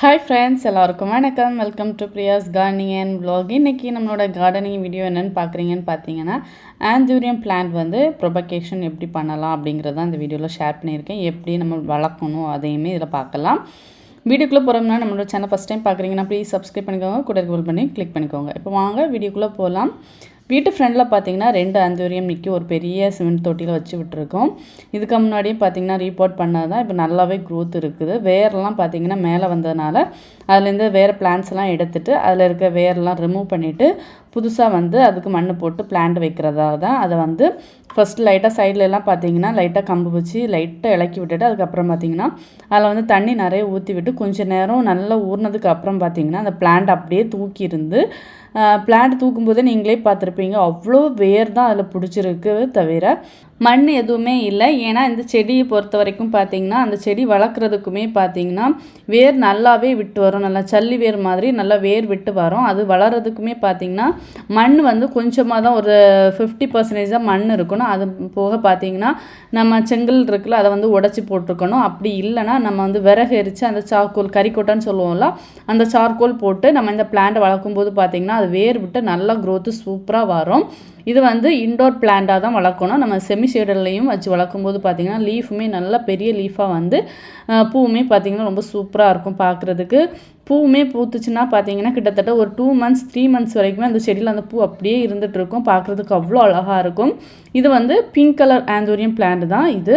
Hi friends எல்லாருக்கும் வணக்கம். Welcome to Priya's gardening and blog இன்றைக்கி நம்மளோட கார்டனிங் வீடியோ என்னென்னு பார்க்குறீங்கன்னு பார்த்தீங்கன்னா ஆந்தூரியம் பிளான்ட் வந்து ப்ரொபகேஷன் எப்படி பண்ணலாம் அப்படிங்கிறத அந்த வீடியோவில் ஷேர் பண்ணியிருக்கேன். எப்படி நம்ம வளர்க்கணும் அதையுமே இதில் பார்க்கலாம். வீடியோக்குள்ளே போகிறோம்னா நம்மளோட சேனல் ஃபஸ்ட் டைம் பார்க்குறீங்கன்னா ப்ளீஸ் சப்ஸ்கிரைப் பண்ணிக்கோங்க. கூட கோல் பண்ணி கிளிக் பண்ணிக்கோங்க. இப்போ வாங்க வீடியோக்குள்ளே போகலாம். வீட்டு ஃப்ரெண்டில் பார்த்தீங்கன்னா ரெண்டு அந்தூரியம் நிற்கி ஒரு பெரிய சிமெண்ட் தொட்டியில் வச்சு விட்டுருக்கோம். இதுக்கு முன்னாடியும் பார்த்தீங்கன்னா ரீபோர்ட் பண்ணது தான் இப்போ நல்லாவே க்ரோத் இருக்குது. வேர்லாம் பார்த்தீங்கன்னா மேலே வந்ததுனால அதுலேருந்து வேறு பிளான்ஸ்லாம் எல்லாம் அதில் இருக்க வேர்லாம் ரிமூவ் பண்ணிவிட்டு புதுசாக வந்து அதுக்கு மண் போட்டு பிளான்ட் வைக்கிறதா தான் அதை வந்து ஃபஸ்ட் லைட்டாக சைடில் எல்லாம் பார்த்தீங்கன்னா லைட்டாக கம்பு வச்சு லைட்டாக இலக்கி விட்டுட்டு அதுக்கப்புறம் பார்த்தீங்கன்னா அதில் வந்து தண்ணி நிறைய ஊற்றி விட்டு கொஞ்சம் நேரம் நல்லா ஊறினதுக்கு அப்புறம் பார்த்தீங்கன்னா அந்த பிளான்ட் அப்படியே தூக்கி இருந்து பிளான்ட் தூக்கும்போதே நீங்களே பார்த்துருப்பீங்க. அவ்வளோ வேர் தான் அதில் பிடிச்சிருக்கு தவிர மண் எதுவுமே இல்லை. ஏன்னா இந்த செடியை பொறுத்த வரைக்கும் பார்த்தீங்கன்னா அந்த செடி வளர்க்குறதுக்குமே பார்த்திங்கன்னா வேர் நல்லாவே விட்டு வரும். நல்லா சல்லி வேர் மாதிரி நல்லா வேர் விட்டு வரும். அது வளர்கிறதுக்குமே பார்த்திங்கன்னா மண் வந்து கொஞ்சமாக தான் ஒரு ஃபிஃப்டி பர்சன்டேஜ் தான் மண் இருக்கணும். அது போக பார்த்தீங்கன்னா நம்ம செங்கல் இருக்குல்ல அதை வந்து உடச்சி போட்டிருக்கணும். அப்படி இல்லைன்னா நம்ம வந்து விறகு எரித்து அந்த சார்கோல் கறிக்கொட்டைன்னு சொல்லுவோம்ல அந்த சார்கோல் போட்டு நம்ம இந்த பிளான்ட்டை வளர்க்கும்போது பார்த்திங்கன்னா அது வேர் விட்டு நல்லா க்ரோத்து சூப்பராக வரும். இது வந்து இண்டோர் பிளான்ட்டாக தான் வளர்க்கணும். நம்ம செமி ஷேடர்லையும் வச்சு வளர்க்கும்போது பார்த்திங்கன்னா லீஃபுமே நல்லா பெரிய லீஃபாக வந்து பூவுமே பார்த்திங்கன்னா ரொம்ப சூப்பராக இருக்கும் பார்க்குறதுக்கு. பூவுமே பூத்துச்சுன்னா பார்த்தீங்கன்னா கிட்டத்தட்ட ஒரு டூ மந்த்ஸ் த்ரீ மந்த்ஸ் வரைக்குமே அந்த செடியில் அந்த பூ அப்படியே இருந்துகிட்ருக்கும் பார்க்குறதுக்கு அவ்வளோ அழகாக இருக்கும். இது வந்து பிங்க் கலர் ஆந்தோரியம் பிளான்ட் தான். இது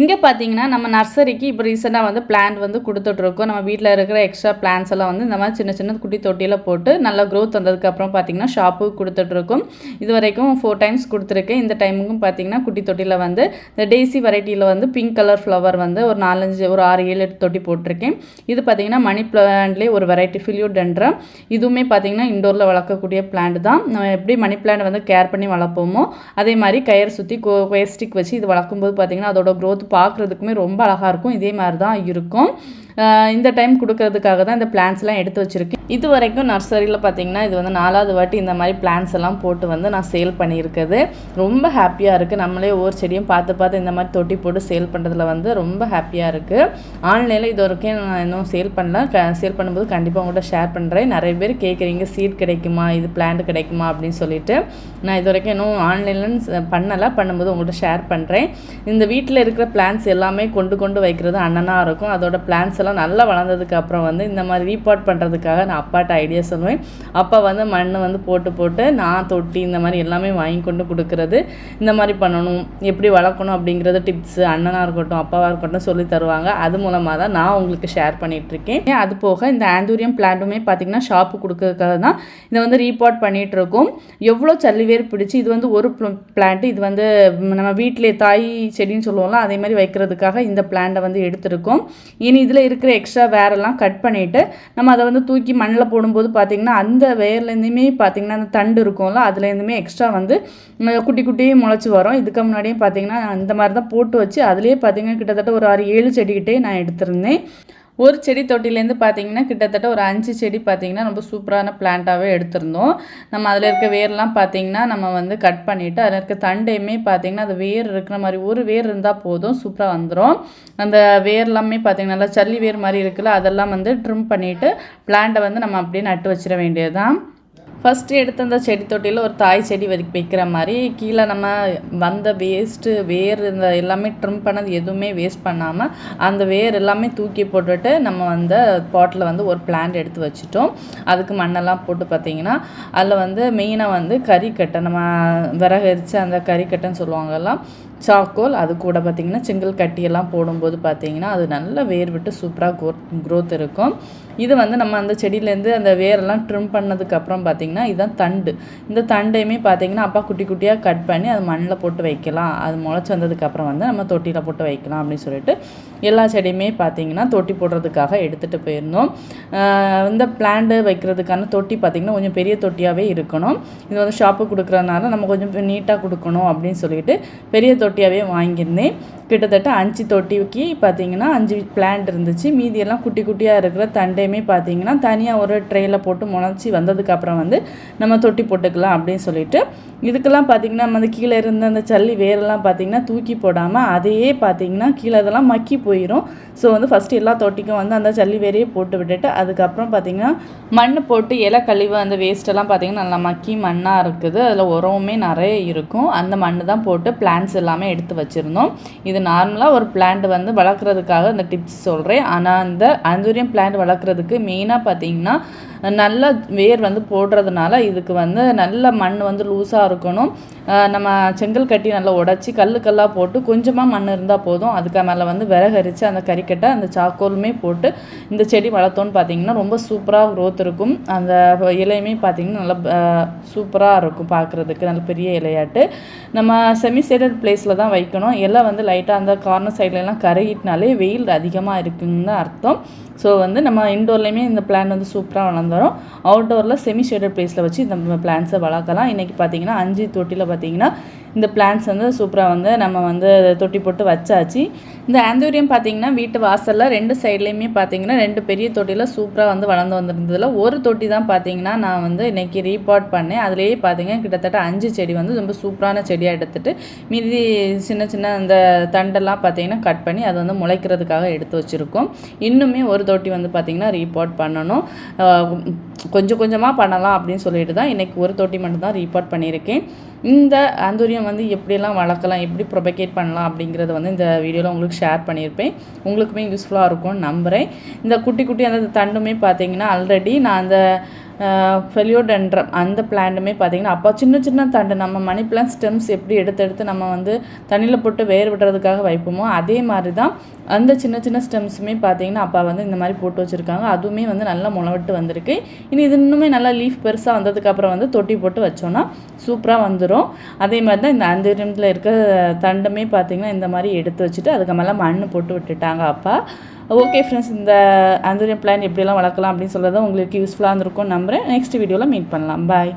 இங்கே பார்த்தீங்கன்னா நம்ம நர்சரிக்கு இப்போ ரீசெண்டாக வந்து பிளான்ட் வந்து கொடுத்துட்ருக்கோம். நம்ம வீட்டில் இருக்கிற எக்ஸ்ட்ரா பிளான்ஸ் எல்லாம் வந்து இந்த மாதிரி சின்ன சின்ன குட்டி தொட்டியில் போட்டு நல்லா க்ரோத் வந்ததுக்கப்புறம் பார்த்தீங்கன்னா ஷாப்புக்கு கொடுத்துட்ருக்கோம். இது வரைக்கும் ஃபோர் டைம்ஸ் கொடுத்துருக்கேன். இந்த டைமுக்கும் பார்த்தீங்கன்னா குட்டி தொட்டியில் வந்து இந்த டேசி வெரைட்டியில் வந்து பிங்க் கலர் ஃப்ளவர் வந்து ஒரு நாலஞ்சு ஒரு ஆறு ஏழு எட்டு தொட்டி போட்டிருக்கேன். இது பார்த்தீங்கன்னா மணி பிளான்ட்லேயே ஒரு வெரைட்டி ஃபிலியோடென்ட்ரம் இதுவுமே பார்த்தீங்கன்னா இண்டோரில் வளர்க்கக்கூடிய பிளான்ட் தான். நம்ம எப்படி மணி பிளான்ட் வந்து கேர் பண்ணி வளர்ப்போமோ அதே மாதிரி கயர் சுற்றி கோ ஸ்டிக் வச்சு இது வளர்க்கும்போது பார்த்தீங்கன்னா அதோட க்ரோத் பார்க்குறதுக்குமே ரொம்ப அழகாக இருக்கும். இதே மாதிரி தான் இருக்கும். இந்த டைம் கொடுக்கறதுக்காக தான் இந்த பிளான்ஸ்லாம் எடுத்து வச்சுருக்கேன். இது வரைக்கும் நர்சரியில் பார்த்தீங்கன்னா இது வந்து நாலாவது வாட்டி இந்த மாதிரி பிளான்ஸ் எல்லாம் போட்டு வந்து நான் சேல் பண்ணியிருக்கிறது. ரொம்ப ஹாப்பியாக இருக்குது நம்மளே ஒவ்வொரு செடியும் பார்த்து பார்த்து இந்த மாதிரி தொட்டி போட்டு சேல் பண்ணுறதுல வந்து ரொம்ப ஹாப்பியாக இருக்குது ஆன்லைனில் இது வரைக்கும் நான் இன்னும் சேல் பண்ணல. சேல் பண்ணும்போது கண்டிப்பாக உங்கள்கிட்ட ஷேர் பண்ணுறேன் நிறைய பேர் கேட்குறீங்க சீட் கிடைக்குமா இது பிளான்ட் கிடைக்குமா அப்படின்னு சொல்லிட்டு. நான் இது வரைக்கும் இன்னும் ஆன்லைனில் பண்ணலை. பண்ணும்போது உங்கள்கிட்ட ஷேர் பண்ணுறேன் இந்த வீட்டில் இருக்கிற பிளான்ஸ் எல்லாமே கொண்டு கொண்டு வைக்கிறது அண்ணனாக இருக்கும். அதோட பிளான்ஸ் எல்லாம் நல்லா வளர்ந்ததுக்கு அப்புறம் வந்து இந்த மாதிரி ரீபாட் பண்ணுறதுக்காக நான் அப்பாட்ட ஐடியா சொல்லுவேன் அப்பா வந்து மண் வந்து போட்டு போட்டு நான் தொட்டி இந்த மாதிரி எல்லாமே வாங்கி கொண்டு கொடுக்குறது. இந்த மாதிரி பண்ணணும் எப்படி வளர்க்கணும் அப்படிங்கிறது டிப்ஸு அண்ணனாக இருக்கட்டும் அப்பாவாக இருக்கட்டும் சொல்லி தருவாங்க. அது மூலமாக தான் நான் உங்களுக்கு ஷேர் பண்ணிகிட்ருக்கேன் அது போக இந்த ஆந்தூரியம் பிளான்ட்டுமே பார்த்திங்கன்னா ஷாப்பு கொடுக்கறதுக்காக தான் இதை வந்து ரீபாட் பண்ணிகிட்டு இருக்கோம். எவ்வளோ சல்லிவேர் பிடிச்சி இது வந்து ஒரு பிளான்ட்டு இது வந்து நம்ம வீட்டிலே தாய் செடின்னு சொல்லுவோம்ல அதே மாதிரி வைக்கிறதுக்காக இந்த பிளான்ட்டை வந்து எடுத்திருக்கோம். இனி இதில் இருக்கிற எக்ஸ்ட்ரா வேரெல்லாம் கட் பண்ணிவிட்டு நம்ம அதை வந்து தூக்கி மண்ணில் போடும்போது பார்த்திங்கன்னா அந்த வேர்லேருந்துமே பார்த்திங்கன்னா அந்த தண்டு இருக்கும்ல அதுலேருந்துமே எக்ஸ்ட்ரா வந்து குட்டி குட்டியே முளைச்சி வரும். இதுக்கு முன்னாடியும் பார்த்திங்கன்னா இந்த மாதிரி தான் போட்டு வச்சு அதுலேயே பார்த்திங்கன்னா கிட்டத்தட்ட ஒரு ஆறு ஏழு செடிக்கிட்டே நான் எடுத்திருந்தேன். ஒரு செடி தொட்டிலேருந்து பார்த்தீங்கன்னா கிட்டத்தட்ட ஒரு அஞ்சு செடி பார்த்தீங்கன்னா ரொம்ப சூப்பரான பிளான்ட்டாகவே எடுத்திருந்தோம். நம்ம அதில் இருக்க வேர்லாம் பார்த்தீங்கன்னா நம்ம வந்து கட் பண்ணிவிட்டு அதில் இருக்க தண்டையுமே பார்த்தீங்கன்னா அது வேர் இருக்கிற மாதிரி ஒரு வேர் இருந்தால் போதும் சூப்பராக வந்துடும் அந்த வேர்லாமே பார்த்தீங்கன்னா நல்லா சல்லி வேர் மாதிரி இருக்குல்ல அதெல்லாம் வந்து ட்ரிம் பண்ணிவிட்டு பிளான்ட்டை வந்து நம்ம அப்படியே நட்டு வச்சிட வேண்டியதுதான். ஃபஸ்ட்டு எடுத்த அந்த செடி தொட்டியில் ஒரு தாய் செடி வரைக்கும் வைக்கிற மாதிரி கீழே நம்ம வந்த வேஸ்ட்டு வேர் இந்த எல்லாமே ட்ரிம் பண்ணது எதுவுமே வேஸ்ட் பண்ணாமல் அந்த வேர் எல்லாமே தூக்கி போட்டுட்டு நம்ம வந்து பாட்டில் வந்து ஒரு பிளான்ட் எடுத்து வச்சுட்டோம். அதுக்கு மண்ணெல்லாம் போட்டு பார்த்தீங்கன்னா அதில் வந்து மெயினாக வந்து கறிக்கட்டை நம்ம விறகரித்து அந்த கறிக்கட்டைன்னு சொல்லுவாங்கல்லாம் சாக்கோல் அது கூட பார்த்திங்கன்னா செங்கல் கட்டியெல்லாம் போடும்போது பார்த்திங்கன்னா அது நல்ல வேர் விட்டு சூப்பராக க்ரோ க்ரோத் இருக்கும். இது வந்து நம்ம அந்த செடியிலேருந்து அந்த வேரெல்லாம் ட்ரிம் பண்ணதுக்கப்புறம் பார்த்திங்கன்னா இதுதான் தண்டு. இந்த தண்டையுமே பார்த்திங்கன்னா அப்பா குட்டி குட்டியாக கட் பண்ணி அது மண்ணில் போட்டு வைக்கலாம். அது முளைச்சி வந்ததுக்கப்புறம் வந்து நம்ம தொட்டியில் போட்டு வைக்கலாம் அப்படின்னு சொல்லிட்டு எல்லா செடியுமே பார்த்திங்கன்னா தொட்டி போடுறதுக்காக எடுத்துகிட்டு போயிருந்தோம். இந்த பிளான்ட்டு வைக்கிறதுக்கான தொட்டி பார்த்திங்கன்னா கொஞ்சம் பெரிய தொட்டியாகவே இருக்கணும். இது வந்து ஷாப்பு கொடுக்குறதுனால நம்ம கொஞ்சம் நீட்டாக கொடுக்கணும் அப்படின்னு சொல்லிட்டு பெரிய தொட்டி தொட்டியாகவே வாங்கியிருந்தேன். கிட்டத்தட்ட அஞ்சு தொட்டிக்கு பார்த்தீங்கன்னா அஞ்சு பிளான்ட் இருந்துச்சு. மீதியெல்லாம் குட்டி குட்டியாக இருக்கிற தண்டையுமே பார்த்தீங்கன்னா தனியாக ஒரு ட்ரேயில் போட்டு முளைச்சி வந்ததுக்கப்புறம் வந்து நம்ம தொட்டி போட்டுக்கலாம் அப்படின்னு சொல்லிட்டு. இதுக்கெல்லாம் பார்த்தீங்கன்னா நம்ம அந்த கீழே இருந்த அந்த சல்லி வேரெல்லாம் பார்த்தீங்கன்னா தூக்கி போடாமல் அதையே பார்த்தீங்கன்னா கீழே இதெல்லாம் மக்கி போயிடும் ஸோ வந்து ஃபஸ்ட்டு எல்லா தொட்டிக்கும் வந்து அந்த சல்லி வேரையே போட்டு விட்டுட்டு அதுக்கப்புறம் பார்த்தீங்கன்னா மண் போட்டு இலை கழிவு அந்த வேஸ்ட்டெல்லாம் பார்த்தீங்கன்னா நல்லா மக்கி மண்ணாக இருக்குது. அதில் உரமுமே நிறைய இருக்கும். அந்த மண் தான் போட்டு பிளான்ஸ் எல்லாம் எடுத்து வச்சுருந்தோம். இது நார்மலாக ஒரு பிளான்ட் வந்து வளர்க்குறதுக்காக இந்த டிப்ஸ் சொல்கிறேன் ஆனால் அந்த ஆந்தூரியம் பிளான்ட் வளர்க்குறதுக்கு மெயினாக பார்த்தீங்கன்னா நல்ல வேர் வந்து போடுறதுனால இதுக்கு வந்து நல்ல மண் வந்து லூஸாக இருக்கணும். நம்ம செங்கல் கட்டி நல்லா உடச்சி கல் கல்லாக போட்டு கொஞ்சமாக மண் இருந்தால் போதும். அதுக்கு மேலே வந்து விறகரித்து அந்த கறிக்கட்டை அந்த சாக்கோலுமே போட்டு இந்த செடி வளர்த்தோன்னு பார்த்தீங்கன்னா ரொம்ப சூப்பராக க்ரோத் இருக்கும். அந்த இலையுமே பார்த்தீங்கன்னா நல்லா சூப்பராக இருக்கும் பார்க்குறதுக்கு நல்ல பெரிய இலையாட்டு. நம்ம செமி சேடட் பிளேஸில் தான் வைக்கணும். இலை வந்து லைட்டாக அந்த கார்னர் சைட்லலாம் கருகிட்டினாலே வெயில் அதிகமாக இருக்குன்னு தான் அர்த்தம். ஸோ வந்து நம்ம இன்டோர்லேயுமே இந்த பிளான் வந்து சூப்பராக வரும். அவுட்டோரில் செமி ஷேடட் பிளேஸில் வச்சு இந்த பிளான்ஸை வளர்க்கலாம். இன்றைக்கி பார்த்தீங்கன்னா அஞ்சு தொட்டியில் பார்த்தீங்கன்னா இந்த பிளான்ஸ் வந்து சூப்பராக வந்து நம்ம வந்து தொட்டி போட்டு வச்சாச்சு. இந்த ஆந்தூரியம் பார்த்தீங்கன்னா வீட்டு வாசலில் ரெண்டு சைட்லேயுமே பார்த்தீங்கன்னா ரெண்டு பெரிய தொட்டியில் சூப்பராக வந்து வளர்ந்து வந்திருந்ததில் ஒரு தொட்டி தான் பார்த்தீங்கன்னா நான் வந்து இன்றைக்கி ரீபாட் பண்ணேன். அதுலேயே பார்த்தீங்கன்னா கிட்டத்தட்ட அஞ்சு செடி வந்து ரொம்ப சூப்பரான செடியாக எடுத்துகிட்டு மீதி சின்ன சின்ன அந்த தண்டெல்லாம் பார்த்தீங்கன்னா கட் பண்ணி அது வந்து முளைக்கிறதுக்காக எடுத்து வச்சுருக்கோம். இன்னுமே ஒரு தொட்டி வந்து பார்த்திங்கன்னா ரீபாட் பண்ணணும். கொஞ்சம் கொஞ்சமாக பண்ணலாம் அப்படின்னு சொல்லிட்டு தான் இன்றைக்கி ஒரு தொட்டி மட்டும்தான் ரிப்போர்ட் பண்ணியிருக்கேன். இந்த ஆந்தூரியம் வந்து எப்படியெல்லாம் வளர்க்கலாம் எப்படி ப்ரொபகேட் பண்ணலாம் அப்படிங்கிறத வந்து இந்த வீடியோவில் உங்களுக்கு ஷேர் பண்ணியிருப்பேன். உங்களுக்குமே யூஸ்ஃபுல்லாக இருக்கும்னு நம்புகிறேன் இந்த குட்டி குட்டி அந்த தண்டுமே பார்த்தீங்கன்னா ஆல்ரெடி நான் அந்த ஃபெலியோடென்ட்ரம் அந்த பிளான்ட்டுமே பார்த்தீங்கன்னா அப்போ சின்ன சின்ன தண்டு நம்ம மணி பிளான் ஸ்டெம்ஸ் எப்படி எடுத்து எடுத்து நம்ம வந்து தண்ணியில் போட்டு வேர் விடுறதுக்காக வைப்போமோ அதே மாதிரி தான் அந்த சின்ன சின்ன ஸ்டெம்ஸுமே பார்த்தீங்கன்னா அப்பா வந்து இந்த மாதிரி போட்டு வச்சுருக்காங்க. அதுவுமே வந்து நல்லா முளவிட்டு வந்திருக்கு. இனி இது இன்னுமே நல்லா லீஃப் பெருசாக வந்ததுக்கப்புறம் வந்து தொட்டி போட்டு வச்சோன்னா சூப்பராக வந்துடும் அதே மாதிரி தான் இந்த அந்தரியத்தில் இருக்க தண்டுமே பார்த்திங்கன்னா இந்த மாதிரி எடுத்து வச்சுட்டு அதுக்கு மேலே மண் போட்டு விட்டுட்டாங்க அப்பா. ஓகே ஃப்ரெண்ட்ஸ் இந்த ஆந்தூரியம் பிளான் எப்படியெல்லாம் வளர்க்கலாம் அப்படின்னு சொல்கிறத உங்களுக்கு யூஸ்ஃபுல்லாக இருந்திருக்கும் நம்புகிறேன் நெக்ஸ்ட் வீடியோவில் மீட் பண்ணலாம். பாய்